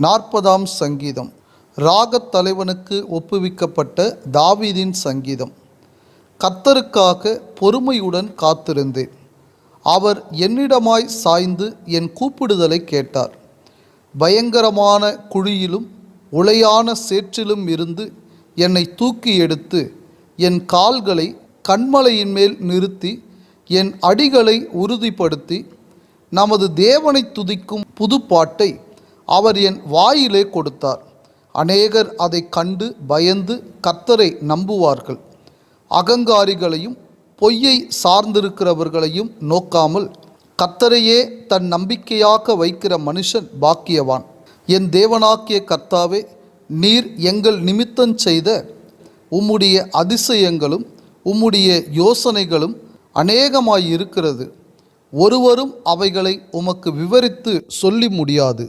நாற்பதாம் சங்கீதம். ராகத் தலைவனுக்கு ஒப்புவிக்கப்பட்ட தாவீதின் சங்கீதம். கர்த்தருக்காக பொறுமையுடன் காத்திருந்தேன். அவர் என்னிடமாய் சாய்ந்து என் கூப்பிடுதலை கேட்டார். பயங்கரமான குழியிலும் உளையான சேற்றிலும் இருந்து என்னை தூக்கி எடுத்து என் கால்களை கண்மலையின் மேல் நிறுத்தி என் அடிகளை உறுதிப்படுத்தி நமது தேவனை துதிக்கும் புதுப்பாட்டை அவர் என் வாயிலே கொடுத்தார். அநேகர் அதை கண்டு பயந்து கர்த்தரை நம்புவார்கள். அகங்காரிகளையும் பொய்யை சார்ந்திருக்கிறவர்களையும் நோக்காமல் கர்த்தரையே தன் நம்பிக்கையாக வைக்கிற மனுஷன் பாக்கியவான். என் தேவனாக்கிய கர்த்தாவே நீர் எங்கள் நிமித்தம் செய்த உம்முடைய அதிசயங்களும் உம்முடைய யோசனைகளும் அநேகமாயிருக்கிறது. ஒருவரும் அவைகளை உமக்கு விவரித்து சொல்லி முடியாது.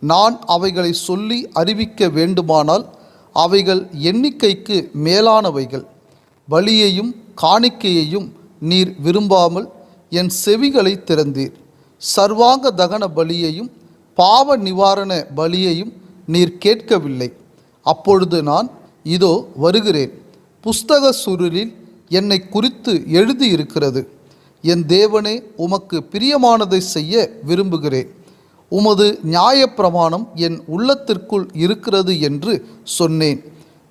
நான் அவைகளை சொல்லி அறிவிக்க வேண்டுமானால் அவைகள் எண்ணிக்கைக்கு மேலானவைகள். பலியையும் காணிக்கையையும் நீர் விரும்பாமல் என் செவிகளை திறந்தீர். சர்வாங்க தகன பலியையும் பாவ நிவாரண பலியையும் நீர் கேட்கவில்லை. அப்பொழுது நான் இதோ வருகிறேன். புஸ்தக சுருளில் என்னை குறித்து எழுதியிருக்கிறது. என் தேவனே உமக்கு பிரியமானதை செய்ய விரும்புகிறேன். உமது நியாயப்பிரமாணம் என் உள்ளத்திற்குள் இருக்கிறது என்று சொன்னேன்.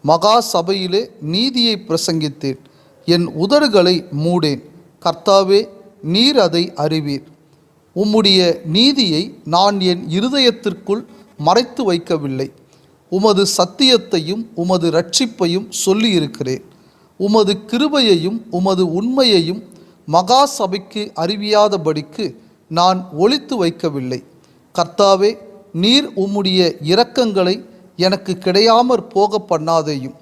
மகா சபையிலே நீதியை பிரசங்கித்தேன். என் உதடுகளை மூடேன். கர்த்தாவே நீர் அதை அறிவீர். உம்முடைய நீதியை நான் என் இருதயத்திற்குள் மறைத்து வைக்கவில்லை. உமது சத்தியத்தையும் உமது ரட்சிப்பையும் சொல்லியிருக்கிறேன். உமது கிருபையையும் உமது உண்மையையும் மகா சபைக்கு அறிவியாதபடிக்கு நான் ஒழித்து வைக்கவில்லை. கர்த்தாவே நீர் உம்முடைய இரக்கங்களை எனக்கு கிடையாமற் போக பண்ணாதேயும்.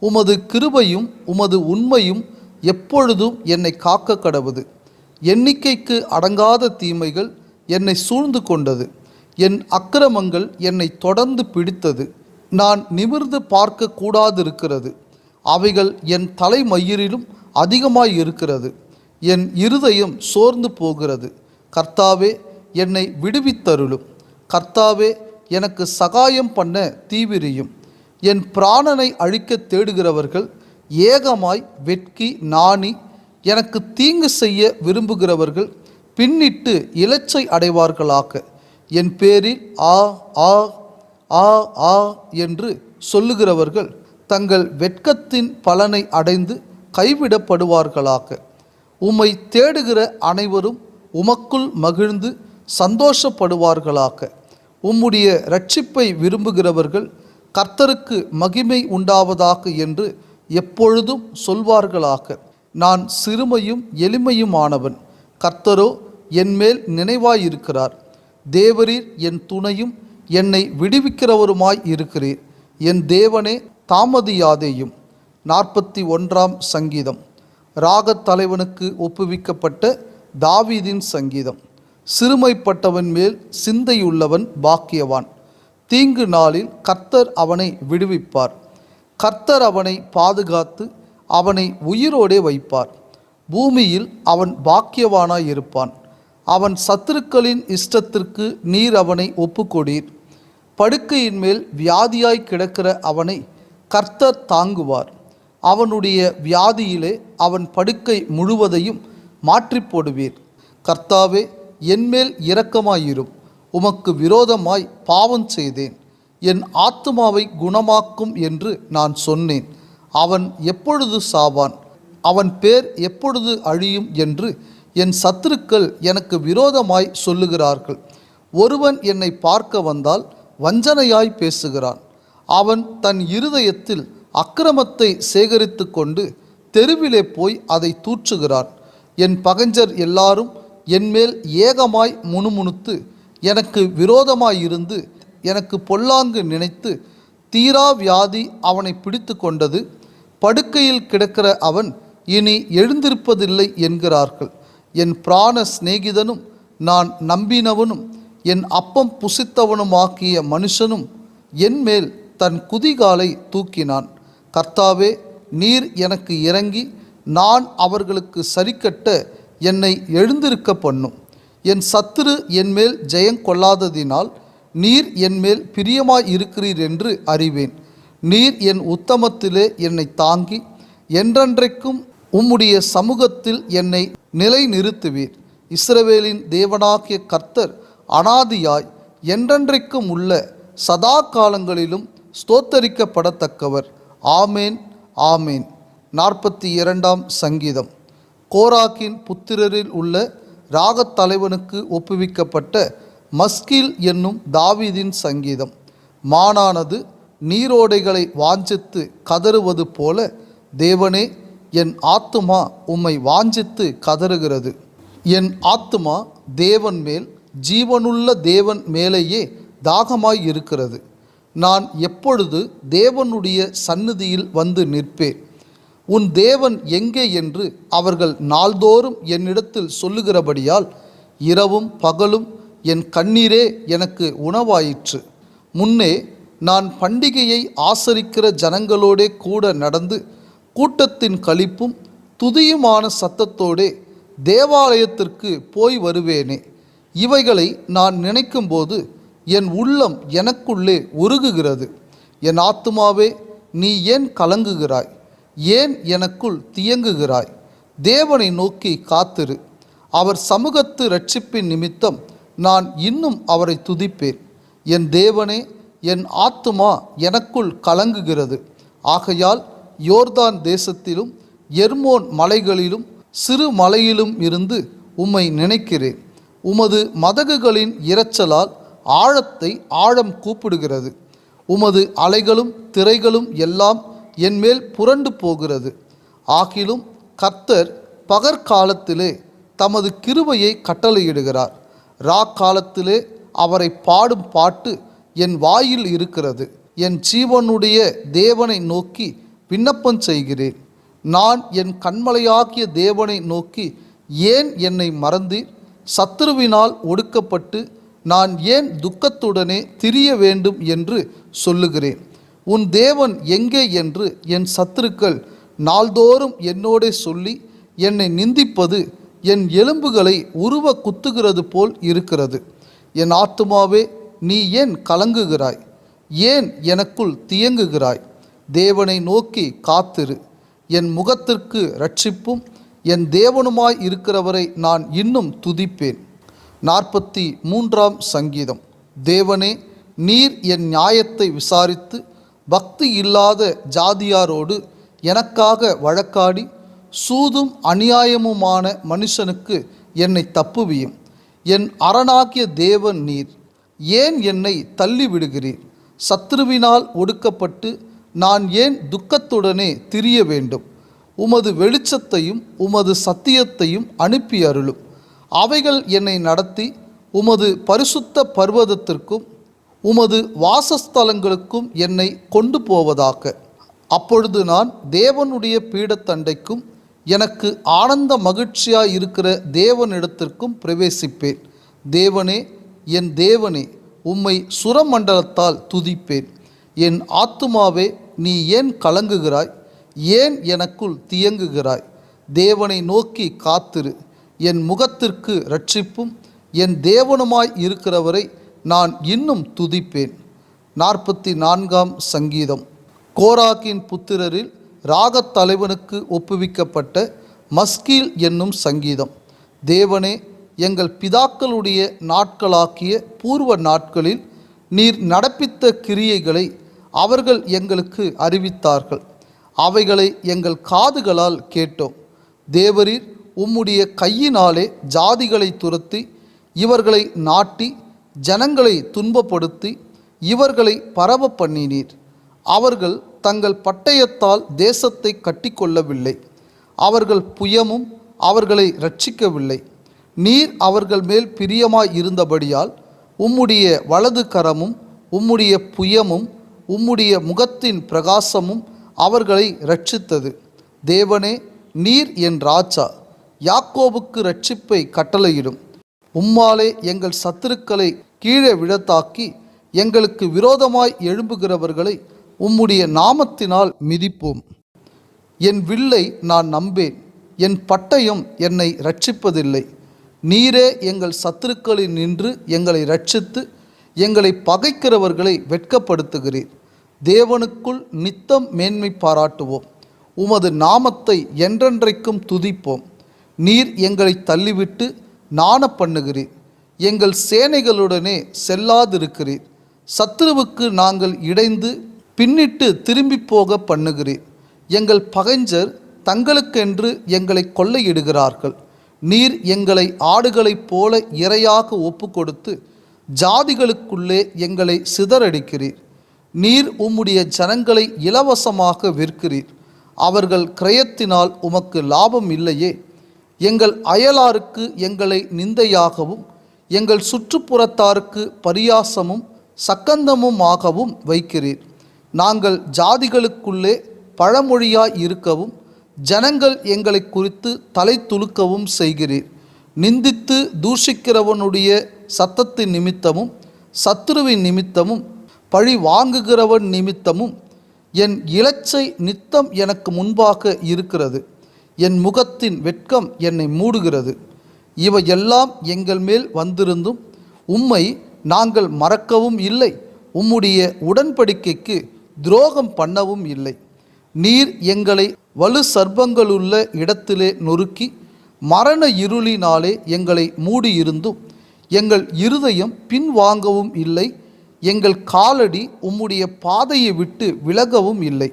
உமது கிருபையும் உமது உண்மையும் எப்பொழுதும் என்னை காக்க கடவுது. எண்ணிக்கைக்கு அடங்காத தீமைகள் என்னை சூழ்ந்து கொண்டது. என் அக்கிரமங்கள் என்னை தொடர்ந்து பிடித்தது. நான் நிமிர்ந்து பார்க்க கூடாதிருக்கிறது. அவைகள் என் தலைமயிரிலும் அதிகமாய் இருக்கிறது. என் இருதயம் சோர்ந்து போகிறது. கர்த்தாவே என்னை விடுவித்தருளும். கர்த்தாவே எனக்கு சகாயம் பண்ண தீவிரியும். என் பிராணனை அழிக்க தேடுகிறவர்கள் ஏகமாய் வெட்கி நாணி எனக்கு தீங்கு செய்ய விரும்புகிறவர்கள் பின்னிட்டு இலச்சை அடைவார்களாக. என் பேரில் ஆ ஆ ஆ ஆ என்று சொல்லுகிறவர்கள் தங்கள் வெட்கத்தின் பலனை அடைந்து கைவிடப்படுவார்களாக. உம்மை தேடுகிற அனைவரும் உமக்குள் மகிழ்ந்து சந்தோஷப்படுவார்களாக. உம்முடைய ரட்சிப்பை விரும்புகிறவர்கள் கர்த்தருக்கு மகிமை உண்டாவதாக என்று எப்பொழுதும் சொல்வார்களாக. நான் சிறுமையும் எளிமையுமானவன். கர்த்தரோ என்மேல் நினைவாயிருக்கிறார். தேவரீர் என் துணையும் என்னை விடுவிக்கிறவருமாய் இருக்கிறீர். என் தேவனே தாமதியாதேயும். நாற்பத்தி ஒன்றாம் சங்கீதம். ராகத் தலைவனுக்கு ஒப்புவிக்கப்பட்ட தாவீதின் சங்கீதம். சிறுமைப்பட்டவன் மேல் சிந்தையுள்ளவன் பாக்கியவான். தீங்கு நாளில் கர்த்தர் அவனை விடுவிப்பார். கர்த்தர் அவனை பாதுகாத்து அவனை உயிரோடே வைப்பார். பூமியில் அவன் பாக்கியவானாய் இருப்பான். அவன் சத்துருக்களின் இஷ்டத்திற்கு நீர் அவனை ஒப்புக்கொடீர். படுக்கையின் மேல் வியாதியாய் கிடக்கிற அவனை கர்த்தர் தாங்குவார். அவனுடைய வியாதியிலே அவன் படுக்கை முழுவதையும் மாற்றி போடுவீர். கர்த்தாவே என்மேல் இரக்கமாயிரும். உமக்கு விரோதமாய் பாவம் செய்தேன். என் ஆத்துமாவை குணமாக்கும் என்று நான் சொன்னேன். அவன் எப்பொழுது சாவான்? அவன் பேர் எப்பொழுது அழியும் என்று என் சத்துருக்கள் எனக்கு விரோதமாய் சொல்லுகிறார்கள். ஒருவன் என்னை பார்க்க வந்தால் வஞ்சனையாய் பேசுகிறான். அவன் தன் இருதயத்தில் அக்கிரமத்தை சேகரித்து கொண்டு தெருவிலே போய் அதை தூற்றுகிறான். என் பகஞ்சர் எல்லாரும் என்மேல் ஏகமாய் முணுமுணுத்து எனக்கு விரோதமாயிருந்து எனக்கு பொல்லாங்கு நினைத்து தீரா வியாதி அவனை பிடித்து கொண்டது. படுக்கையில் கிடக்கிற அவன் இனி எழுந்திருப்பதில்லை என்கிறார்கள். என் பிராண சிநேகிதனும் நான் நம்பினவனும் என் அப்பம் புசித்தவனுமாக்கிய மனுஷனும் என்மேல் தன் குதிகாலை தூக்கினான். கர்த்தாவே நீர் எனக்கு இறங்கி நான் அவர்களுக்கு சரிக்கட்ட என்னை எழுந்திருக்க பண்ணும். என் சத்துரு என்மேல் ஜெயம் கொள்ளாததினால் நீர் என்மேல் பிரியமாய் இருக்கிறீர் என்று அறிவேன். நீர் என் உத்தமத்திலே என்னை தாங்கி என்றென்றைக்கும் உம்முடைய சமூகத்தில் என்னை நிலைநிறுத்துவீர். இஸ்ரவேலின் தேவனாகிய கர்த்தர் அனாதியாய் என்றென்றைக்கும் உள்ள சதா காலங்களிலும் ஸ்தோத்தரிக்கப்படத்தக்கவர். ஆமேன் ஆமேன். நாற்பத்தி இரண்டாம் சங்கீதம். கோராக்கின் புத்திரரில் உள்ள ராகத் தலைவனுக்கு ஒப்புவிக்கப்பட்ட மஸ்கில் என்னும் தாவீதின் சங்கீதம். மானானது நீரோடைகளை வாஞ்சித்து கதறுவது போல தேவனே என் ஆத்துமா உம்மை வாஞ்சித்து கதறுகிறது. என் ஆத்துமா தேவன் மேல் ஜீவனுள்ள தேவன் மேலேயே தாகமாய் இருக்கிறது. நான் எப்பொழுது தேவனுடைய சந்நிதியில் வந்து நிற்பேன்? உன் தேவன் எங்கே என்று அவர்கள் நாள்தோறும் என்னிடத்தில் சொல்லுகிறபடியால் இரவும் பகலும் என் கண்ணீரே எனக்கு உணவாயிற்று. முன்னே நான் பண்டிகையை ஆசரிக்கிற ஜனங்களோடே கூட நடந்து கூட்டத்தின் கழிப்பும் துதியுமான சத்தத்தோடே தேவாலயத்திற்கு போய் வருவேனே. இவைகளை நான் நினைக்கும்போது என் உள்ளம் எனக்குள்ளே உருகுகிறது. என் ஆத்துமாவே நீ ஏன் கலங்குகிறாய்? ஏன் எனக்குள் தியங்குகிறாய்? தேவனை நோக்கி காத்திரு. அவர் சமூகத்து ரட்சிப்பின் நிமித்தம் நான் இன்னும் அவரை துதிப்பேன். என் தேவனே என் ஆத்துமா எனக்குள் கலங்குகிறது. ஆகையால் யோர்தான் தேசத்திலும் எர்மோன் மலைகளிலும் சிறு மலையிலும் இருந்து உம்மை நினைக்கிறேன். உமது மதகுகளின் இரைச்சலால் ஆழத்தை ஆழம் கூப்பிடுகிறது. உமது அலைகளும் திரைகளும் எல்லாம் என்மேல் புரண்டு போகிறது. ஆகிலும் கர்த்தர் பகற்காலத்திலே தமது கிருபையை கட்டளையிடுகிறார். ரா காலத்திலே அவரை பாடும் பாட்டு என் வாயில் இருக்கிறது. என் ஜீவனுடைய தேவனை நோக்கி விண்ணப்பம் செய்கிறேன். நான் என் கண்மலையாகிய தேவனை நோக்கி ஏன் என்னை மறந்தீர்? சத்துருவினால் ஒடுக்கப்பட்டு நான் ஏன் துக்கத்துடனே திரிய வேண்டும் என்று சொல்லுகிறேன். உன் தேவன் எங்கே என்று என் சத்துருக்கள் நாள்தோறும் என்னோடே சொல்லி என்னை நிந்திப்பது என் எலும்புகளை உருவ குத்துகிறது போல் இருக்கிறது. என் ஆத்துமாவே நீ ஏன் கலங்குகிறாய்? ஏன் எனக்குள் தியங்குகிறாய்? தேவனை நோக்கி காத்திரு. என் முகத்திற்கு ரட்சிப்பும் என் தேவனுமாய் இருக்கிறவரை நான் இன்னும் துதிப்பேன். நாற்பத்தி மூன்றாம் சங்கீதம். தேவனே நீர் என் நியாயத்தை விசாரித்து பக்தி இல்லாத ஜாதியாரோடு எனக்காக வழக்காடி சூதும் அநியாயமுமான மனுஷனுக்கு என்னை தப்புவியும். என் அரணாகிய தேவன் நீர் ஏன் என்னை தள்ளி விடுகிறீர் சத்ருவினால் ஒடுக்கப்பட்டு நான் ஏன் துக்கத்துடனே திரிய வேண்டும்? உமது வெளிச்சத்தையும் உமது சத்தியத்தையும் அனுப்பி அருளும். அவைகள் என்னை நடத்தி உமது பரிசுத்த பர்வதத்திற்கும் உமது வாசஸ்தலங்களுக்கும் என்னை கொண்டு போவதாக அப்பொழுது நான் தேவனுடைய பீடத்தண்டைக்கும் எனக்கு ஆனந்த மகிழ்ச்சியாய் இருக்கிற தேவனிடத்திற்கும் பிரவேசிப்பேன். தேவனே என் தேவனே உம்மை சுரமண்டலத்தால் துதிப்பேன். என் ஆத்துமாவே நீ ஏன் கலங்குகிறாய்? ஏன் எனக்குள் தியங்குகிறாய்? தேவனை நோக்கி காத்திரு. என் முகத்திற்கு ரட்சிப்பும் என் தேவனுமாய் இருக்கிறவரை நான் இன்னும் துதிப்பேன். நாற்பத்தி நான்காம் சங்கீதம். கோராக்கின் புத்திரரில் ராகத் தலைவனுக்கு ஒப்புவிக்கப்பட்ட மஸ்கீல் என்னும் சங்கீதம். தேவனே எங்கள் பிதாக்களுடைய நாட்களாக்கிய பூர்வ நாட்களில் நீர் நடப்பித்த கிரியைகளை அவர்கள் எங்களுக்கு அறிவித்தார்கள். அவைகளை எங்கள் காதுகளால் கேட்டோம். தேவரீர் உம்முடைய கையினாலே ஜாதிகளை துரத்தி இவர்களை நாட்டி ஜனங்களை துன்பப்படுத்தி இவர்களை பரவ பண்ணினீர். அவர்கள் தங்கள் பட்டயத்தால் தேசத்தை கட்டிக்கொள்ளவில்லை. அவர்கள் புயமும் அவர்களை ரட்சிக்கவில்லை நீர் அவர்கள் மேல் பிரியமாய் இருந்தபடியால் உம்முடைய வலது கரமும் உம்முடைய புயமும் உம்முடைய முகத்தின் பிரகாசமும் அவர்களை ரட்சித்தது தேவனே நீர் என் ராஜா யாக்கோபுக்கு ரட்சிப்பை கட்டளையிடும். உம்மாலே எங்கள் சத்துருக்களை கீழே விழத்தாக்கி எங்களுக்கு விரோதமாய் எழும்புகிறவர்களை உம்முடைய நாமத்தினால் மிதிப்போம். என் வில்லை நான் நம்பேன். என் பட்டயம் என்னை ரட்சிப்பதில்லை நீரே எங்கள் சத்துருக்களில் நின்று எங்களை ரட்சித்து எங்களை பகைக்கிறவர்களை வெட்கப்படுத்துகிறீர். தேவனுக்குள் நித்தம் மேன்மை பாராட்டுவோம். உமது நாமத்தை என்றென்றைக்கும் துதிப்போம். நீர் எங்களை தள்ளிவிட்டு நாண பண்ணுகிறீர் எங்கள் சேனைகளுடனே செல்லாதிருக்கிறீர். சத்துருவுக்கு நாங்கள் இடைந்து பின்னிட்டு திரும்பி போக பண்ணுகிறீர். எங்கள் பகைஞர் தங்களுக்கென்று எங்களை கொள்ளையிடுகிறார்கள். நீர் எங்களை ஆடுகளைப் போல இரையாக ஒப்பு கொடுத்து ஜாதிகளுக்குள்ளே எங்களை சிதறடிக்கிறீர். நீர் உம்முடைய ஜனங்களை இலவசமாக விற்கிறீர். அவர்கள் கிரயத்தினால் உமக்கு லாபம் இல்லையே. எங்கள் அயலாருக்கு எங்களை நிந்தையாகவும் எங்கள் சுற்றுப்புறத்தாருக்கு பரியாசமும் சக்கந்தமுமாகவும் வைக்கிறீர். நாங்கள் ஜாதிகளுக்குள்ளே பழமொழியாய் இருக்கவும் ஜனங்கள் எங்களை குறித்து தலை துலுக்கவும் செய்கிறீர். நிந்தித்து தூஷிக்கிறவனுடைய சத்தத்தின் நிமித்தமும் சத்துருவின் நிமித்தமும் பழி வாங்குகிறவன் நிமித்தமும் என் இலச்சை நித்தம் எனக்கு முன்பாக இருக்கிறது. என் முகத்தின் வெட்கம் என்னை மூடுகிறது. இவையெல்லாம் எங்கள் மேல் வந்திருந்தும் உம்மை நாங்கள் மறக்கவும் இல்லை. உம்முடைய உடன்படிக்கைக்கு துரோகம் பண்ணவும் இல்லை. நீர் எங்களை வலு சர்ப்பங்களுள்ள இடத்திலே நொறுக்கி மரண இருளினாலே எங்களை மூடியிருந்தும் எங்கள் இருதயம் பின்வாங்கவும் இல்லை. எங்கள் காலடி உம்முடைய பாதையை விட்டு விலகவும் இல்லை.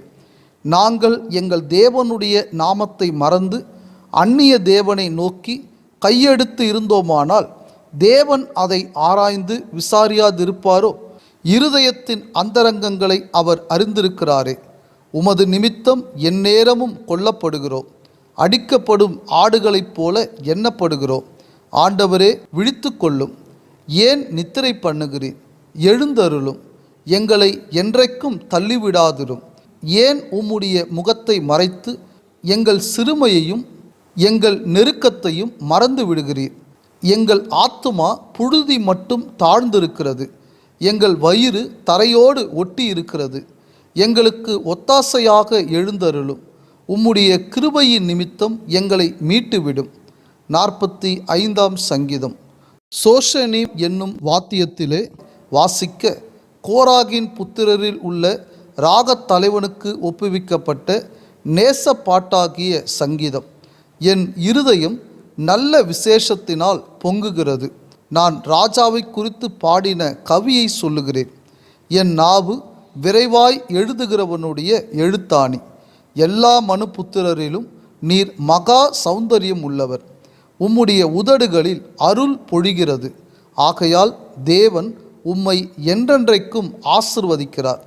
நாங்கள் எங்கள் தேவனுடைய நாமத்தை மறந்து அந்நிய தேவனை நோக்கி கையெடுத்து இருந்தோமானால் தேவன் அதை ஆராய்ந்து விசாரியாதிருப்பாரோ? இருதயத்தின் அந்தரங்கங்களை அவர் அறிந்திருக்கிறாரே. உமது நிமித்தம் எந்நேரமும் கொல்லப்படுகிறோம் அடிக்கப்படும் ஆடுகளைப் போல எண்ணப்படுகிறோம் ஆண்டவரே விழித்து கொள்ளும். ஏன் நித்திரை பண்ணுகிறேன் எழுந்தருளும். எங்களை என்றைக்கும் தள்ளிவிடாதிரும். ஏன் உம்முடைய முகத்தை மறைத்து எங்கள் சிறுமையையும் எங்கள் நெருக்கத்தையும் மறந்து விடுகிறீர். எங்கள் ஆத்துமா புழுதி மட்டும் தாழ்ந்திருக்கிறது. எங்கள் வயிறு தரையோடு ஒட்டி இருக்கிறது எங்களுக்கு ஒத்தாசையாக எழுந்தருளும். உம்முடைய கிருபையின் நிமித்தம் எங்களை மீட்டுவிடும். நாற்பத்தி ஐந்தாம் சங்கீதம். சோஷனி என்னும் வாத்தியத்திலே வாசிக்க கோராகின் புத்திரரில் உள்ள ராகத் தலைவனுக்கு ஒப்புவிக்கப்பட்ட நேச பாட்டாகிய சங்கீதம். என் இருதயம் நல்ல விசேஷத்தினால் பொங்குகிறது. நான் ராஜாவை குறித்து பாடின கவியை சொல்லுகிறேன். என் நாவு விரைவாய் எழுதுகிறவனுடைய எழுத்தாணி. எல்லா மனு புத்திரரிலும் நீர் மகா சௌந்தரியம் உள்ளவர். உம்முடைய உதடுகளில் அருள் பொழிகிறது. ஆகையால் தேவன் உம்மை என்றென்றைக்கும் ஆசிர்வதிக்கிறார்.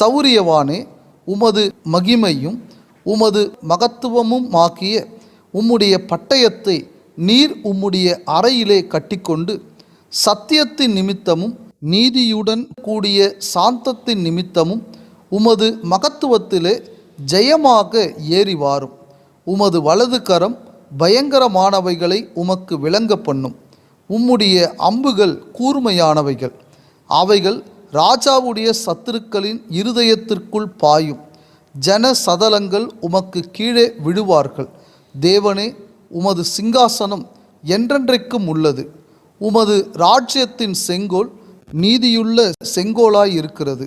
சௌரியவானே உமது மகிமையும் உமது மகத்துவமும் ஆக்கிய உம்முடைய பட்டயத்தை நீர் உம்முடைய அறையிலே கட்டிக்கொண்டு சத்தியத்தின் நிமித்தமும் நீதியுடன் கூடிய சாந்தத்தின் நிமித்தமும் உமது மகத்துவத்திலே ஜெயமாக ஏறி வாரும். உமது வலது கரம் பயங்கரமானவைகளை உமக்கு விளங்க பண்ணும். உம்முடைய அம்புகள் கூர்மையானவைகள். அவைகள் ராஜாவுடைய சத்துருக்களின் இருதயத்திற்குள் பாயும். ஜன சதலங்கள் உமக்கு கீழே விழுவார்கள். தேவனே உமது சிங்காசனம் என்றென்றைக்கும் உள்ளது. உமது ராஜ்யத்தின் செங்கோல் நீதியுள்ள செங்கோலாய் இருக்கிறது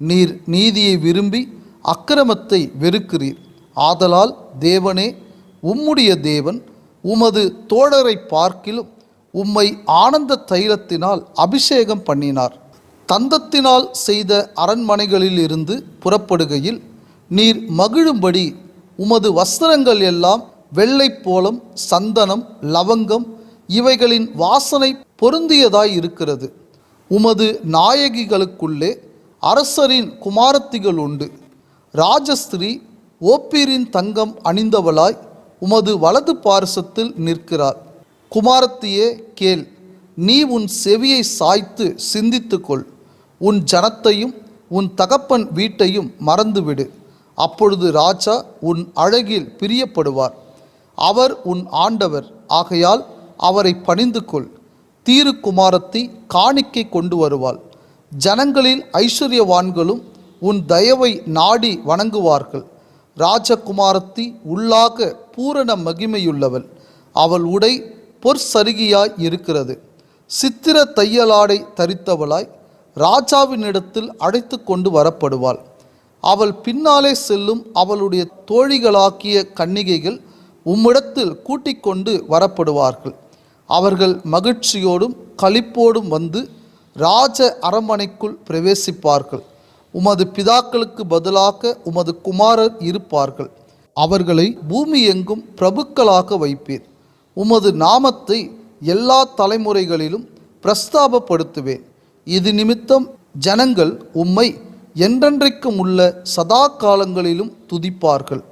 நீர் நீதியை விரும்பி அக்கிரமத்தை வெறுக்கிறீர். ஆதலால் தேவனே உம்முடைய தேவன் உமது தோழரை பார்க்கிலும் உம்மை ஆனந்த தைலத்தினால் அபிஷேகம் பண்ணினார். தந்தத்தினால் செய்த அரண்மனைகளில் இருந்து புறப்படுகையில் நீர் மகிழும்படி உமது வஸ்திரங்கள் எல்லாம் வெள்ளைப்போளம் போலம் சந்தனம் லவங்கம் இவைகளின் வாசனை பொருந்தியதாய் இருக்கிறது. உமது நாயகிகளுக்குள்ளே அரசரின் குமாரத்திகள் உண்டு. ராஜஸ்திரீ ஓப்பீரின் தங்கம் அணிந்தவளாய் உமது வலது பாரசத்தில் நிற்கிறார். குமாரத்தியே கேள். நீ உன் செவியை சாய்த்து சிந்தித்துக்கொள். உன் ஜனத்தையும் உன் தகப்பன் வீட்டையும் மறந்துவிடு. அப்பொழுது ராஜா உன் அழகில் பிரியப்படுவார். அவர் உன் ஆண்டவர். ஆகையால் அவரை பணிந்து கொள் தீரு குமாரத்தை காணிக்கை கொண்டு வருவாள். ஜனங்களில் ஐஸ்வர்யவான்களும் உன் தயவை நாடி வணங்குவார்கள். ராஜகுமாரத்தி உள்ளாக பூரண மகிமையுள்ளவள். அவள் உடை பொற்சருகியாய் இருக்கிறது. சித்திர தையலாடை தரித்தவளாய் ராஜாவினிடத்தில் அழைத்து கொண்டு வரப்படுவாள். அவள் பின்னாலே செல்லும் அவளுடைய தோழிகளாக்கிய கன்னிகைகள் உம்மிடத்தில் கூட்டிக் கொண்டு வரப்படுவார்கள். அவர்கள் மகிழ்ச்சியோடும் களிப்போடும் வந்து ராஜ அரண்மனைக்குள் பிரவேசிப்பார்கள். உமது பிதாக்களுக்கு பதிலாக உமது குமாரர் இருப்பார்கள். அவர்களை பூமி எங்கும் பிரபுக்களாக வைப்பீர். உமது நாமத்தை எல்லா தலைமுறைகளிலும் பிரஸ்தாபப்படுத்துவேன். இது நிமித்தம் ஜனங்கள் உம்மை என்றென்றைக்கும் உள்ள சதா காலங்களிலும் துதிப்பார்கள்.